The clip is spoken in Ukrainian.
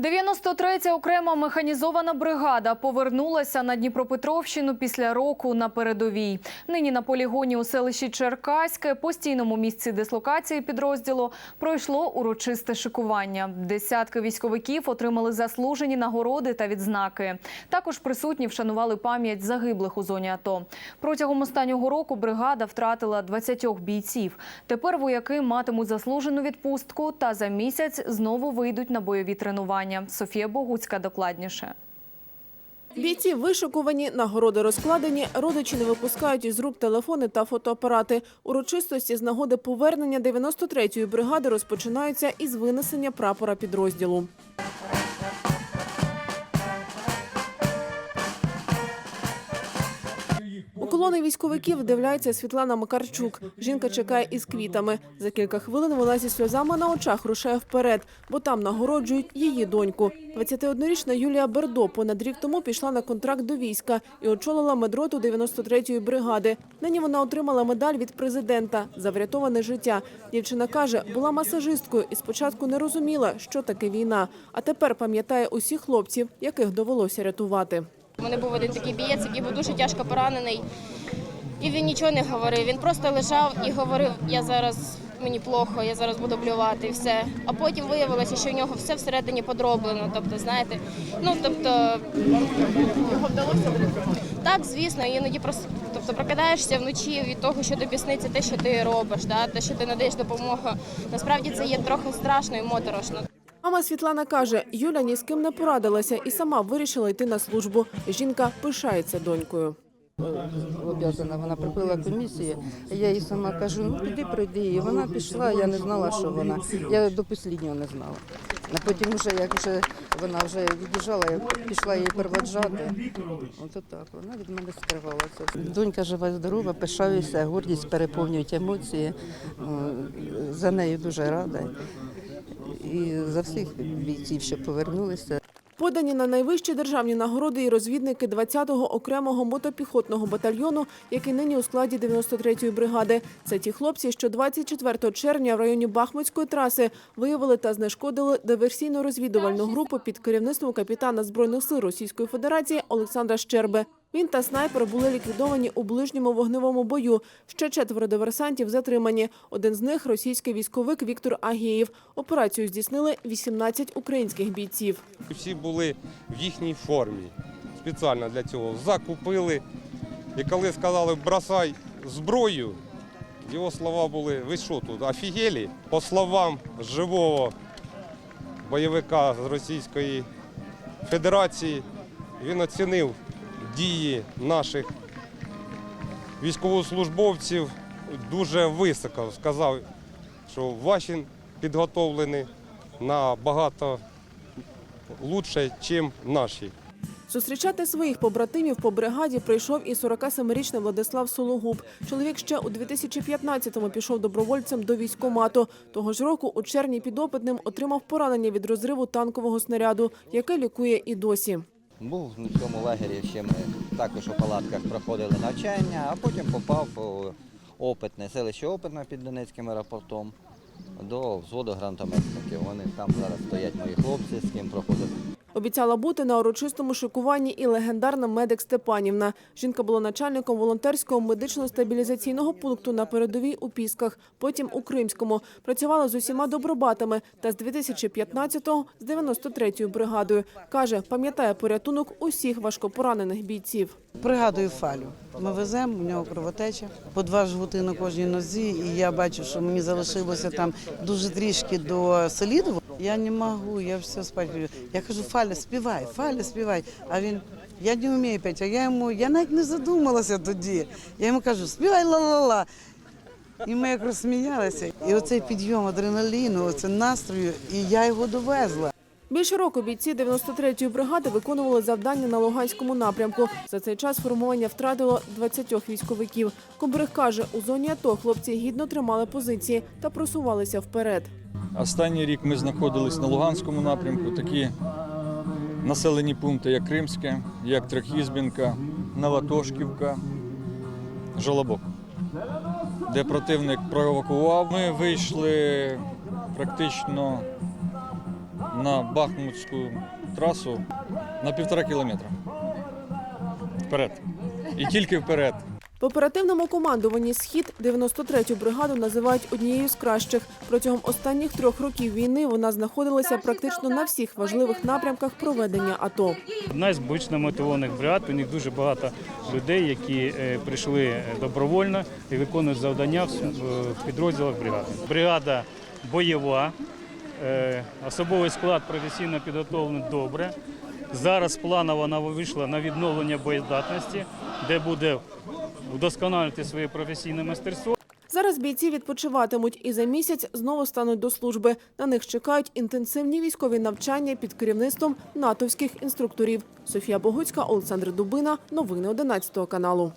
93-я окрема механізована бригада повернулася на Дніпропетровщину після року на передовій. Нині на полігоні у селищі Черкаське, постійному місці дислокації підрозділу, пройшло урочисте шикування. Десятки військовиків отримали заслужені нагороди та відзнаки. Також присутні вшанували пам'ять загиблих у зоні АТО. Протягом останнього року бригада втратила 20 бійців. Тепер вояки матимуть заслужену відпустку та за місяць знову вийдуть на бойові тренування. Софія Богуцька докладніше. Бійці вишикувані, нагороди розкладені, родичі не випускають із рук телефони та фотоапарати. Урочистості з нагоди повернення 93-ї бригади розпочинаються із винесення прапора підрозділу. Колони військовиків вдивляється Світлана Макарчук. Жінка чекає із квітами. За кілька хвилин вона зі сльозами на очах рушає вперед, бо там нагороджують її доньку. 21-річна Юлія Бердо понад рік тому пішла на контракт до війська і очолила медроту 93-ї бригади. Нині вона отримала медаль від президента за врятоване життя. Дівчина каже, була масажисткою і спочатку не розуміла, що таке війна. А тепер пам'ятає усіх хлопців, яких довелося рятувати. У мене був один такий бієць, який був дуже тяжко поранений. І він нічого не говорив. Він просто лежав і говорив: я зараз мені плохо, я зараз буду блювати і все. А потім виявилося, що в нього все всередині подроблено. Тобто, знаєте, ну тобто його вдалося врятувати. Так, звісно, іноді просто тобто прокидаєшся вночі від того, що тобі сниться те, що ти робиш, да, те, що ти надаєш допомогу. Насправді це є трохи страшно і моторошно. Мама Світлана каже, Юля ні з ким не порадилася і сама вирішила йти на службу. Жінка пишається донькою. обов'язана. Вона прибила комісію. Я їй сама кажу, ну піди пройди. І вона пішла, я не знала, що вона. Я до посліднього не знала. А потім, вже, як вже вона вже від'їжджала, я пішла її проведжати. От так, вона від мене скривалася. Донька жива, здорова, пишаюся, гордість переповнюють емоції. За нею дуже рада. І за всіх бійців, що повернулися. Подані на найвищі державні нагороди і розвідники 20-го окремого мотопіхотного батальйону, який нині у складі 93-ї бригади. Це ті хлопці, що 24 червня в районі Бахмутської траси виявили та знешкодили диверсійно-розвідувальну групу під керівництвом капітана збройних сил Російської Федерації Олександра Щерби. Він та снайпер були ліквідовані у ближньому вогневому бою. Ще четверо диверсантів затримані. Один з них російський військовик Віктор Агієв. Операцію здійснили 18 українських бійців. Всі були в їхній формі. Спеціально для цього закупили. І коли сказали бросай зброю, його слова були, ви що тут, офігелі? По словам живого бойовика з Російської Федерації, він оцінив дії наших військовослужбовців дуже високо. Сказав, що ваші підготовлені набагато лучше, ніж наші. Зустрічати своїх побратимів по бригаді прийшов і 47-річний Владислав Сологуб. Чоловік ще у 2015-му пішов добровольцем до військкомату. Того ж року у червні підопитним отримав поранення від розриву танкового снаряду, яке лікує і досі. Був в цьому лагері, ще ми також у палатках проходили навчання, а потім попав у опитне селище Опитне під Донецьким аеропортом до взводу гранатометників. Вони там зараз стоять мої хлопці, з ким проходили. Обіцяла бути на урочистому шикуванні і легендарна медик Степанівна. Жінка була начальником волонтерського медично-стабілізаційного пункту на передовій у Пісках, потім у Кримському. Працювала з усіма добробатами та з 2015-го з 93-ю бригадою. Каже, пам'ятає порятунок усіх важкопоранених бійців. Пригадую фалю. Ми веземо, у нього кровотеча, по два жгути на кожній нозі, і я бачу, що мені залишилося там дуже трішки до солідового. Я не можу, я все спати. Я кажу, Фаля, співай, Фаля, співай. А він, я не вмію п'ять, а я йому, я навіть не задумалася тоді. Я йому кажу, співай ла-ла-ла. І ми як розсміялися. І оцей підйом адреналіну, оце настрою, і я його довезла. Більше року бійці 93-ї бригади виконували завдання на Луганському напрямку. За цей час формування втратило 20 військовиків. Кобрих каже, у зоні АТО хлопці гідно тримали позиції та просувалися вперед. Останній рік ми знаходились на Луганському напрямку. Такі населені пункти, як Кримське, як Трехізбінка, Новотошківка, Жолобок, де противник провокував. Ми вийшли практично на Бахмутську трасу на півтора кілометра. Вперед. І тільки вперед. В оперативному командуванні «Схід» 93-ю бригаду називають однією з кращих. Протягом останніх трьох років війни вона знаходилася практично на всіх важливих напрямках проведення АТО. Одна з бучно мотивованих бригад. У них дуже багато людей, які е, прийшли е, добровольно і виконують завдання в підрозділах бригади. Бригада бойова, е, особовий склад професійно підготовлений добре. Зараз планово вона вийшла на відновлення боєздатності, де буде вдосконалювати своє професійне майстерство. Зараз бійці відпочиватимуть і за місяць знову стануть до служби. На них чекають інтенсивні військові навчання під керівництвом натовських інструкторів. Софія Богуцька, Олександр Дубина. Новини 11 каналу.